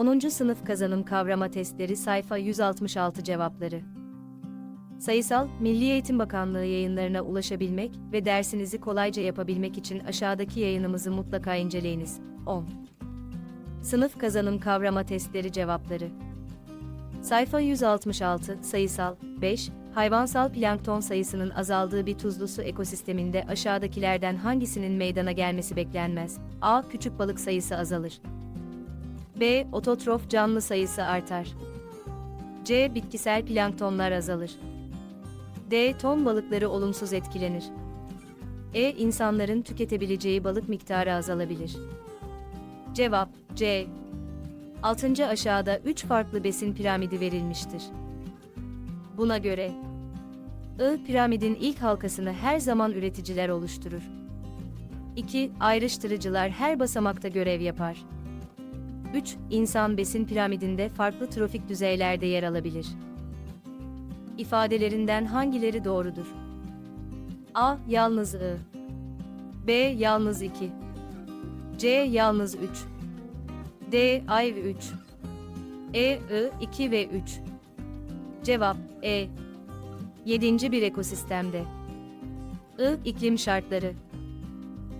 10. Sınıf Kazanım Kavrama Testleri Sayfa 166 Cevapları Sayısal, Milli Eğitim Bakanlığı yayınlarına ulaşabilmek ve dersinizi kolayca yapabilmek için aşağıdaki yayınımızı mutlaka inceleyiniz. 10. Sınıf Kazanım Kavrama Testleri Cevapları Sayfa 166, Sayısal, 5, Hayvansal plankton sayısının azaldığı bir tuzlu su ekosisteminde aşağıdakilerden hangisinin meydana gelmesi beklenmez? A. Küçük balık sayısı azalır. B. Ototrof canlı sayısı artar. C. Bitkisel planktonlar azalır. D. Ton balıkları olumsuz etkilenir. E. İnsanların tüketebileceği balık miktarı azalabilir. Cevap C. 6. aşağıda 3 farklı besin piramidi verilmiştir. Buna göre I piramidin ilk halkasını her zaman üreticiler oluşturur. 2. Ayrıştırıcılar her basamakta görev yapar. 3. İnsan besin piramidinde farklı trofik düzeylerde yer alabilir. İfadelerinden hangileri doğrudur? A. Yalnız I. B. Yalnız 2. C. Yalnız 3. D. Ay 3. E. I. 2 ve 3. Cevap E. 7. Bir ekosistemde. I. iklim şartları.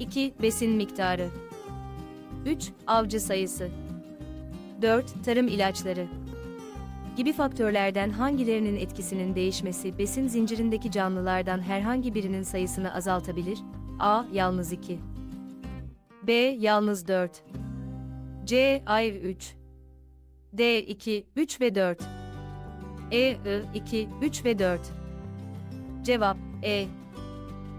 2. Besin miktarı. 3. Avcı sayısı. 4. Tarım ilaçları. Gibi faktörlerden hangilerinin etkisinin değişmesi besin zincirindeki canlılardan herhangi birinin sayısını azaltabilir? A. Yalnız 2. B. Yalnız 4. C. Ay 3. D. 2, 3 ve 4. E. I. 2, 3 ve 4. Cevap E.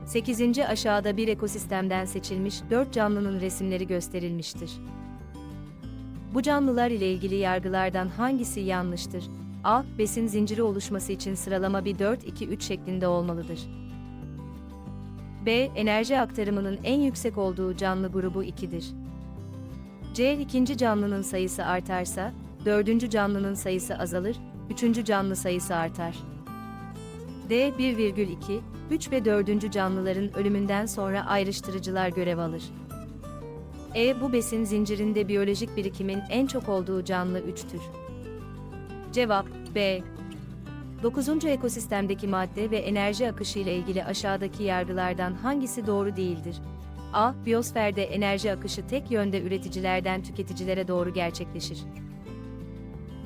8. aşağıda bir ekosistemden seçilmiş 4 canlının resimleri gösterilmiştir. Bu canlılar ile ilgili yargılardan hangisi yanlıştır? A. Besin zinciri oluşması için sıralama bir 4-2-3 şeklinde olmalıdır. B. Enerji aktarımının en yüksek olduğu canlı grubu 2'dir. C. ikinci canlının sayısı artarsa, dördüncü canlının sayısı azalır, üçüncü canlı sayısı artar. D. 1,2, 3 ve 4. canlıların ölümünden sonra ayrıştırıcılar görev alır. E. Bu besin zincirinde biyolojik birikimin en çok olduğu canlı 3'tür. Cevap B. 9. ekosistemdeki madde ve enerji akışı ile ilgili aşağıdaki yargılardan hangisi doğru değildir? A. Biyosferde enerji akışı tek yönde üreticilerden tüketicilere doğru gerçekleşir.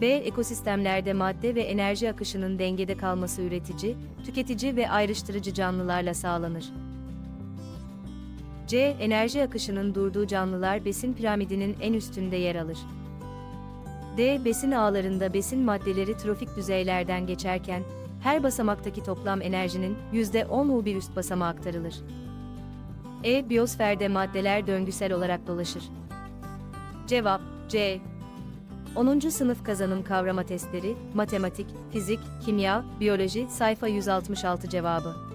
B. Ekosistemlerde madde ve enerji akışının dengede kalması üretici, tüketici ve ayrıştırıcı canlılarla sağlanır. C. Enerji akışının durduğu canlılar besin piramidinin en üstünde yer alır. D. Besin ağlarında besin maddeleri trofik düzeylerden geçerken, her basamaktaki toplam enerjinin %10'u bir üst basamağa aktarılır. E. Biyosferde maddeler döngüsel olarak dolaşır. Cevap C. 10. sınıf kazanım kavrama testleri, matematik, fizik, kimya, biyoloji, sayfa 166 cevabı.